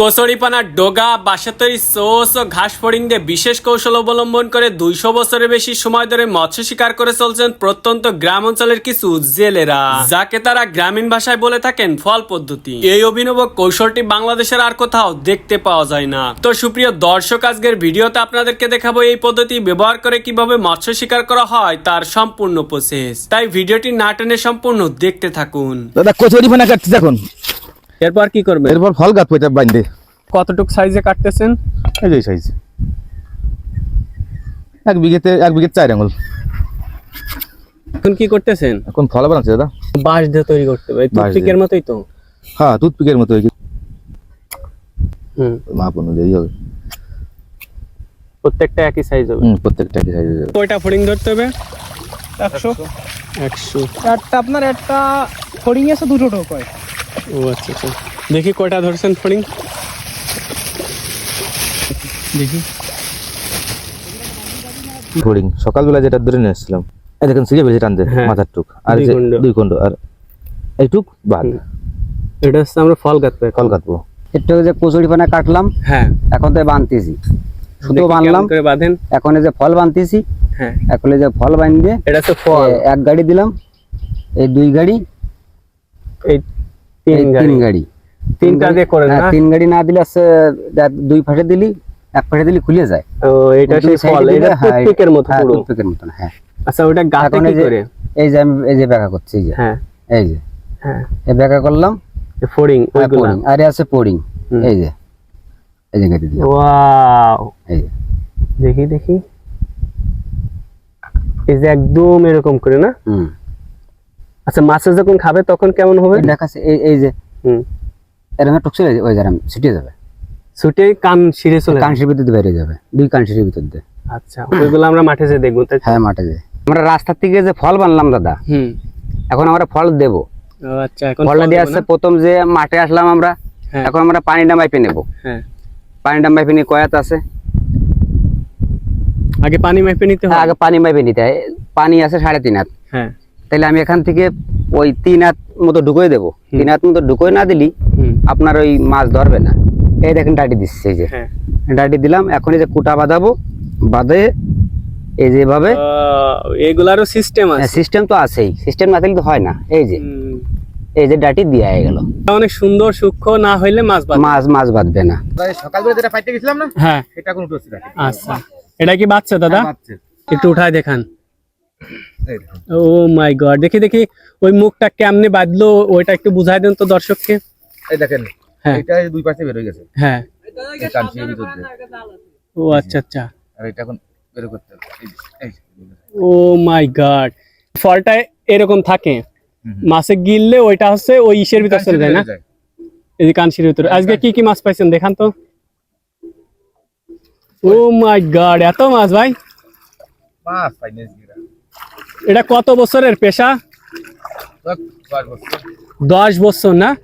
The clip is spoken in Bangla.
কচুরিপানার ডোগা বাসাতরি সোস ও ঘাস ফড়িং দিয়ে বিশেষ কৌশল অবলম্বন করে দুইশো বছরের বেশি সময় ধরে মৎস্য শিকার করে চলছেন প্রত্যন্ত গ্রাম অঞ্চলের কিছু জেলেরা। যাকে তারা গ্রামীণ ভাষায় বলে থাকেন ফল পদ্ধতি। এই অভিনব কৌশলটি বাংলাদেশের আর কোথাও দেখতে পাওয়া যায় না। তো সুপ্রিয় দর্শক, আজকের ভিডিওতে আপনাদেরকে দেখাবো এই পদ্ধতি ব্যবহার করে কীভাবে মৎস্য শিকার করা হয়, তার সম্পূর্ণ প্রসেস তাই ভিডিওটি না টেনে সম্পূর্ণ দেখতে থাকুন। দাদা কচুরি পানা কাটছি এখন এরপর কি করবে এরপর ফল গাছ পয়টা বাঁধে। কতটুক সাইজে কাটতেছেন? এই যে সাইজ। এক বিঘেতে এক বিঘে চার আঙুল। এখন কি করতেছেন? এখন ফল বানাচ্ছে দাদা। বাঁশ দিয়ে তৈরি করতে হবে। টুথপিকের মতোই তো? হ্যাঁ টুথপিকের মতো হয়েছে। হুম। মাপ অনুযায়ী হবে। প্রত্যেকটা একই সাইজ হবে? হুম প্রত্যেকটা একই সাইজ হবে। কয়টা ফড়িং ধরতে হবে? একশো। একশো। একটা আপনার একটা ফড়িং আছে দুটো টোক হয়। ও আচ্ছা আচ্ছা। দেখি কয়টা ধরছেন ফড়িং। দেখি। ফোরিং সকালবেলা যেটা ধরে নিয়ে এসেছিলাম এই দেখেন সিজে বেশি টানতে হ্যাঁ। মাথার টুক। আর দুই যে দুই খণ্ড আর এইটুক বাদ। এটা হচ্ছে আমরা ফল কাটতে ফল কাটবো। একটু যে কচুরি পানা কাটলাম হ্যাঁ। এখন তো বানতেছি। শুধু বানলাম করে বাঁধেন। এখন যে ফল বানতেছি হ্যাঁ। এখন যে ফল বানিয়ে এটা হচ্ছে ফল। এক গাড়ি দিলাম এই দুই গাড়ি এই তিন গাড়ি। তিনটা দিয়ে করেন হ্যাঁ, না? তিন গাড়ি না দিলে আছে দুই পাশে দিলি এক পাশে দিলি খুলে যায়। ও এটা সেই ফল এটা হ্যাঁ, এই- মতো হ্যাঁ, পুরো। মতন হ্যাঁ। আচ্ছা ওটা গাতে কি করে? এই যে আমি এই যে ব্যাখ্যা করছি এই যে। হ্যাঁ। এই যে। হ্যাঁ। এই ব্যাখ্যা করলাম। হ্যাঁ, ওইগুলা। পোড়িং আছে হুম। এই যে। এই যে কেটে দিলাম। ওয়াও। এই যে। দেখি দেখি। এই যে একদম এরকম করে না? হুম। আচ্ছা মাছে যখন খাবে তখন কেমন হবে? দেখাচ্ছে এই এই যে হুম। এরকম টুকসে ওই যারাম ছিটিয়ে যাবে। ছুটে কান ছিঁড়ে চলে যাবে। কানসির ভিতর বেরিয়ে যাবে দুই কানসির ভিতর দিয়ে। আচ্ছা ওইগুলো আমরা মাঠে যে দেখব তাই হ্যাঁ মাঠে যে আমরা রাস্তার থেকে যে ফল বানলাম দাদা হুম। এখন আমরা ফল দেব। আচ্ছা এখন ফলটা ফল দিয়ে আসছে প্রথম যে মাঠে আসলাম আমরা হ্যাঁ। এখন আমরা পানিটা মাইপে নেব। হ্যাঁ। পানিটা মাইপে নিয়ে কয়াত আছে। আগে পানি মাইপে নিতে হ্যাঁ, হয়? আগে পানি মাইপে নিতে হয়। পানি আছে সাড়ে তিন হাত। হ্যাঁ। তাহলে আমি এখান থেকে ওই তিন হাত মতো ঢুকোই দেবো। তিন হাত মতো ঢুকোই না দিলি আপনার ওই মাছ ধরবে না। এই দেখেন ডাটি দিচ্ছে এই যে। হ্যাঁ। ডাটি দিলাম এখন এই যে কুটা বাঁধাবো বাঁধে এই যেভাবে এগুলারও সিস্টেম আছে। সিস্টেম তো আছেই। সিস্টেম না থাকলে তো হয় না। এই যে। এই যে ডাটি দেওয়া হয়ে গেল। অনেক সুন্দর সূক্ষ্ম না হইলে মাছ বাঁধে মাছ মাছ বাঁধবে না। সকালবেলা যেটা পাইতে গেছিলাম না? হ্যাঁ। সেটা কোনো আচ্ছা। এটা কি বাচ্চা দাদা? একটু উঠায় দেখান। ও মাই গড দেখি দেখি ওই মুখটা কেমনে বাঁধলো ওইটা একটু বুঝাই দেন তো দর্শককে। এই দেখেন হ্যাঁ। এটা দুই পাশে বের হয়ে গেছে। হ্যাঁ। এই ভিতর দিয়ে। ও আচ্ছা আচ্ছা। আর এটা এখন বের করতে। ও মাই গড ফলটা এরকম থাকে। মাছে গিললে ওইটা হচ্ছে ওই ইসের ভিতর চলে যায় না? এই যে কানসির ভিতরে। আজকে কি কি মাছ পাইছেন দেখান তো। ও মাই গড এত মাছ ভাই। মাছ পাইনি। এটা কত বছরের পেশা? দশ- বছর। না?